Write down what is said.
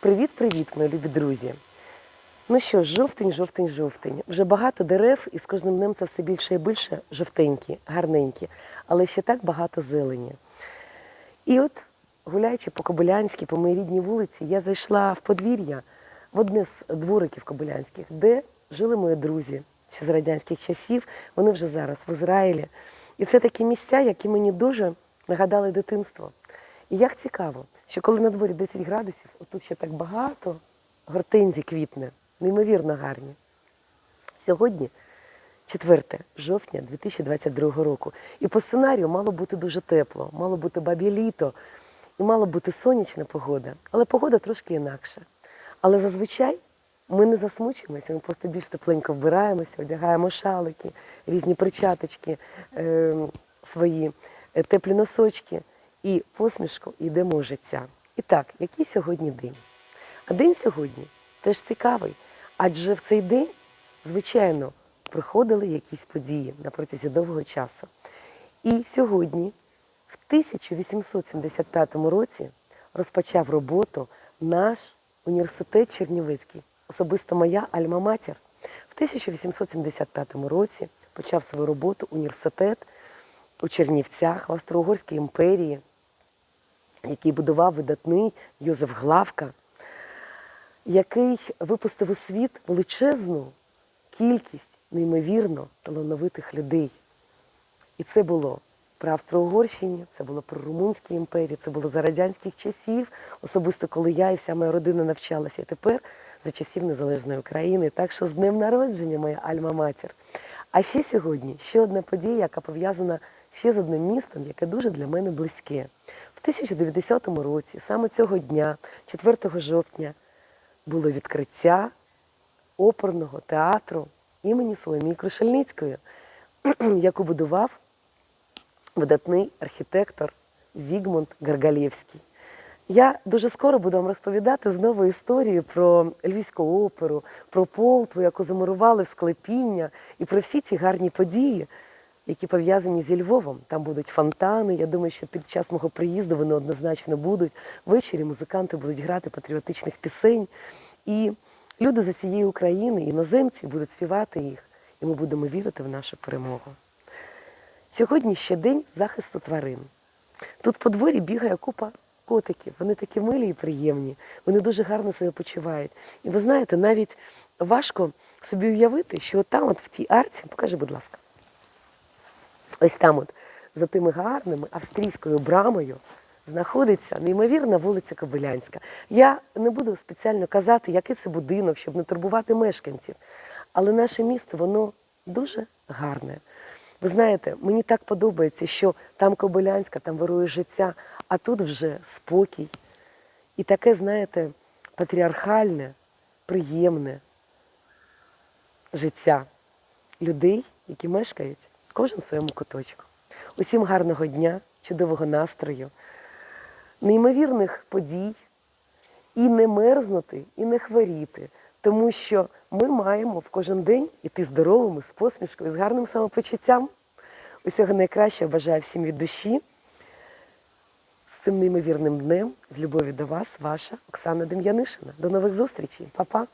Привіт-привіт, мої любі друзі! Ну що, жовтень, жовтень, жовтень. Вже багато дерев, і з кожним днем це все більше і більше жовтенькі, гарненькі, але ще так багато зелені. І от, гуляючи по Кобилянській, по моїй рідній вулиці, я зайшла в подвір'я в одне з двориків Кобилянських, де жили мої друзі ще з радянських часів. Вони вже зараз в Ізраїлі. І це такі місця, які мені дуже нагадали дитинство. І як цікаво, що коли на дворі 10 градусів, отут ще так багато гортензій квітне, неймовірно гарні. Сьогодні 4 жовтня 2022 року. І по сценарію мало бути дуже тепло, мало бути баб'є літо, і мала бути сонячна погода. Але погода трошки інакша. Але зазвичай ми не засмучуємося, ми просто більш тепленько вбираємося, одягаємо шалики, різні перчаточки е, свої, теплі носочки і посмішку йдемо в життя. І так, який сьогодні день? А день сьогодні теж цікавий, адже в цей день, звичайно, приходили якісь події на протязі довгого часу. І сьогодні, в 1875 році, розпочав роботу наш університет Чернівецький, особисто моя Альма-Матір. В 1875 році почав свою роботу університет у Чернівцях в Австро-Угорській імперії, який будував видатний Йозеф Главка, який випустив у світ величезну кількість неймовірно талановитих людей. І це було при Австро-Угорщині, це було при Румунській імперії, це було за радянських часів, особисто коли я і вся моя родина навчалася. І тепер за часів Незалежної України. Так що з днем народження, моя Альма-Матір. А ще сьогодні ще одна подія, яка пов'язана ще з одним містом, яке дуже для мене близьке. В 1990 році, саме цього дня, 4 жовтня, було відкриття оперного театру імені Соломії Крушельницької, яку будував видатний архітектор Зігмунд Гаргалєвський. Я дуже скоро буду вам розповідати знову історію про Львівську оперу, про полтву, яку замурували в склепіння, і про всі ці гарні події, які пов'язані зі Львовом. Там будуть фонтани. Я думаю, що під час мого приїзду вони однозначно будуть. Ввечері музиканти будуть грати патріотичних пісень. І люди з усієї України, іноземці, будуть співати їх, і ми будемо вірити в нашу перемогу. Сьогодні ще день захисту тварин. Тут по дворі бігає купа котиків. Вони такі милі і приємні, вони дуже гарно себе почувають. І ви знаєте, навіть важко собі уявити, що там, от в тій арці, покажи, будь ласка, ось там, от, за тими гарними австрійською брамою, знаходиться неймовірна вулиця Кобилянська. Я не буду спеціально казати, який це будинок, щоб не турбувати мешканців. Але наше місто, воно дуже гарне. Ви знаєте, мені так подобається, що там Кобилянська, там вирує життя, а тут вже спокій. І таке, знаєте, патріархальне, приємне життя людей, які мешкають кожен в своєму куточку. Усім гарного дня, чудового настрою, неймовірних подій, і не мерзнути, і не хворіти. Тому що ми маємо в кожен день іти здоровими, з посмішкою, з гарним самопочуттям. Усього найкращого бажаю всім від душі. З цим неймовірним днем, з любові до вас, ваша Оксана Дем'янишина. До нових зустрічей, Па-па!